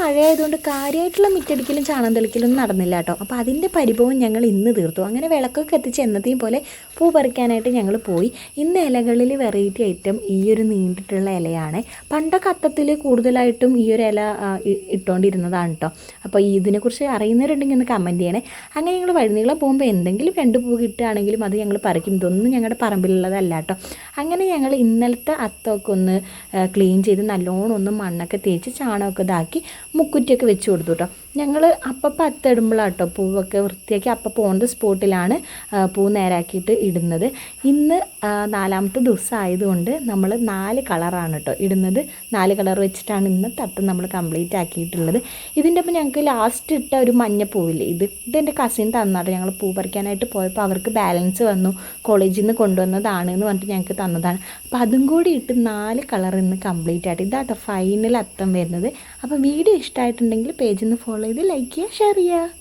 മഴയായതുകൊണ്ട് കാര്യമായിട്ടുള്ള മിറ്റടിക്കലും ചാണം തെളിക്കലും നടന്നില്ല കേട്ടോ. അപ്പോൾ അതിന്റെ പരിഭവം ഞങ്ങൾ ഇന്ന് തീർത്തു. അങ്ങനെ വിളക്കൊക്കെ എത്തിച്ച് എന്നത്തെയും പോലെ പൂ പറിക്കാനായിട്ട് ഞങ്ങൾ പോയി. ഇന്ന് ഇലകളിൽ വെറൈറ്റി ഐറ്റം ഈ ഒരു നീണ്ടിട്ടുള്ള ഇലയാണ്. പണ്ടൊക്കെ അത്തത്തിൽ കൂടുതലായിട്ടും ഈ ഒരു ഇല ഇട്ടുകൊണ്ടിരുന്നതാണ് കേട്ടോ അപ്പോൾ ഇതിനെക്കുറിച്ച് അറിയുന്നവരുണ്ടെങ്കിൽ ഒന്ന് കമന്റ് ചെയ്യണേ. അങ്ങനെ ഞങ്ങൾ വഴുന്നീളം പോകുമ്പോൾ എന്തെങ്കിലും രണ്ട് പൂ കിട്ടുകയാണെങ്കിലും അത് ഞങ്ങൾ പറിക്കും. ഇതൊന്നും ഞങ്ങളുടെ പറമ്പിലുള്ളതല്ല കേട്ടോ അങ്ങനെ ഞങ്ങൾ ഇന്നലത്തെ അത്തമൊക്കെ ഒന്ന് ക്ലീൻ ചെയ്ത് നല്ലോണം ഒന്ന് മണ്ണൊക്കെ തേച്ച് ചാണകമൊക്കെ ഇതാക്കി മുക്കുറ്റിയൊക്കെ വെച്ച് കൊടുത്തു കേട്ടോ ഞങ്ങൾ അപ്പപ്പം അത്തിടുമ്പോഴാണ് കേട്ടോ പൂവൊക്കെ വൃത്തിയാക്കി അപ്പം പോകേണ്ട സ്പോട്ടിലാണ് പൂ നേരാക്കിയിട്ട് ഇടുന്നത്. ഇന്ന് നാലാമത്തെ ദിവസം ആയതുകൊണ്ട് നമ്മൾ നാല് കളറാണ് കേട്ടോ ഇടുന്നത്. നാല് കളർ വെച്ചിട്ടാണ് ഇന്ന് തത്ത് നമ്മൾ കംപ്ലീറ്റ് ആക്കിയിട്ടുള്ളത്. ഇതിന്റെ ഒപ്പം ഞങ്ങൾക്ക് ലാസ്റ്റ് ഇട്ട ഒരു മഞ്ഞ പൂവില്ലേ ഇത് ഇതെന്റെ കസിൻ തന്നാട്ടോ. ഞങ്ങൾ പൂ പറിക്കാനായിട്ട് പോയപ്പോൾ അവർക്ക് ബാലൻസ് വന്നു കോളേജിൽ നിന്ന് കൊണ്ടുവന്നതാണ് എന്ന് പറഞ്ഞിട്ട് ഞങ്ങൾക്ക് തന്നതാണ്. അപ്പോൾ അതും കൂടി ഇട്ട് നാല് കളർ ഇന്ന് കംപ്ലീറ്റ് ആയിട്ട്. ഇതാട്ടോ ഫൈനൽ അത്തം വരുന്നത്. അപ്പോൾ വീഡിയോ ഇഷ്ടമായിട്ടുണ്ടെങ്കിൽ പേജിൽ നിന്ന് ഫോളോ ലൈക്ക് ചെയ്യുക ഷെയർ ചെയ്യുക